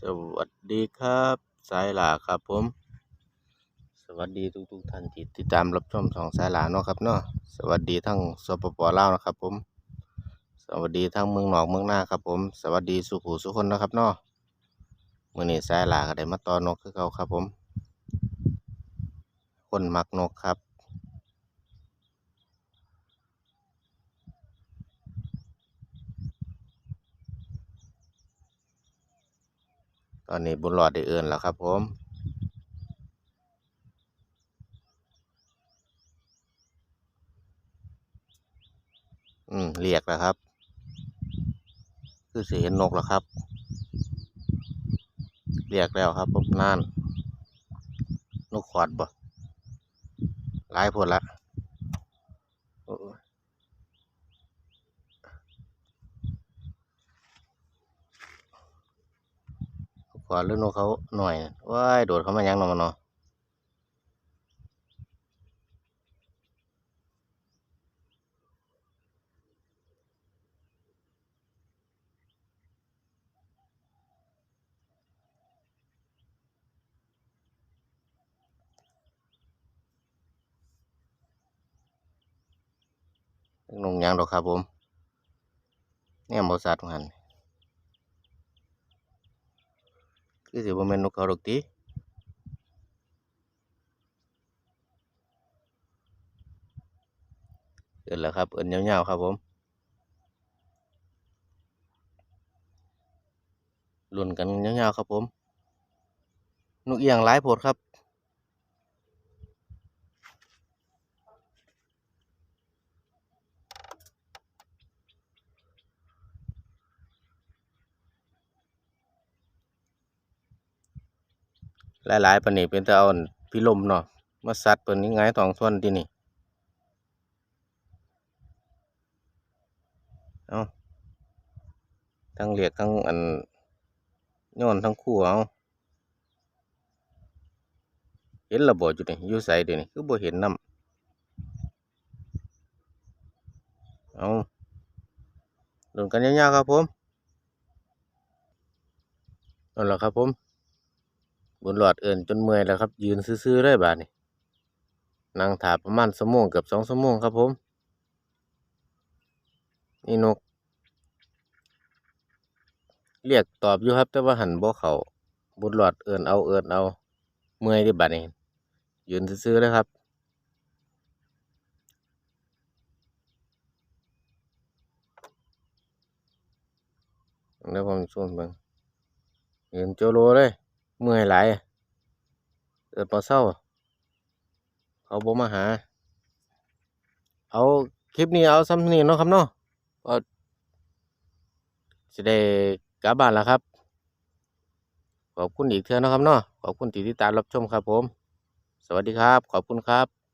สวัสดีครับ สายหลาครับผม สวัสดีทุกทุกท่านที่ติดตามรับชมสองสายหลาเนาะครับเนาะสวัสดีทั้งสปปลาวนะครับผม สวัสดีทั้งเมืองหนอกเมืองหน้าครับผม สวัสดีสุขูสุคนนะครับเนาะมื่อนี้สายหลาก็ได้มาตอนกคือเก่าครับผม คนมักนกครับ ตอนนี้บุญหลอดได้เอื่นแล้วครับผมอืมเรียกแล้วครับ คือสิเห็นนกแล้วครับ เรียกแล้วครับผมนั่นนกขวดบ่หลายพนละโอ้ยนก ขวาดหรือนกเขาหน่อยว้ายโดดเข้ามายังนาะมันเนาะนกหยังดอกครับผมเนี่ยบริษัทหัน คือสิบ่แม่นนกเขาดอกติเอินแล้วครับ เอินยาวๆครับผมลุ่นกันยาวๆครับผม นกเอียงหลายโพดครับ หลายๆปานนี้เป็นต่เอาอั่นพิลมเนาะมาซัดเปิ้นนี่หงายท้องทวนที่นี่เอาทั้งเรียกทั้งอันโยนทั้งคู่เอาเห็นและบ่อยู่นี่อยู่ไสเดี๋ยวนี้คือบ่เห็นน้ำเอาลุ้นกันยาวๆครับผมนั่นแหละครับผม บุญหลอดเอินจนเมื่อยแล้วครับ ยืนซื่อๆเลยบาดนี้นั่งถาประมาณชั่วโมงเกือบสองชั่วโมงครับผม นี่นก เรียกตอบอยู่ครับ แต่ว่าหันบ่เขาบุญหลอดเอินเอาเอินเอา เมื่อยดิบัดนี้ยืนซื่อๆเลยครับเดี๋ยวผมช่วยเบิ่งยืนโจโลเลย เมื่อยหลายเอินบ่เศร้า เขาบ่มาหา เอาคลิปนี้เอาซ้ำนี้เนาะครับเนาะก็สิได้กลับบ้านแล้วครับ ขอบคุณอีกเทื่อเนาะครับเนาะขอบคุณที่ติดตามรับชมครับผม สวัสดีครับ ขอบคุณครับ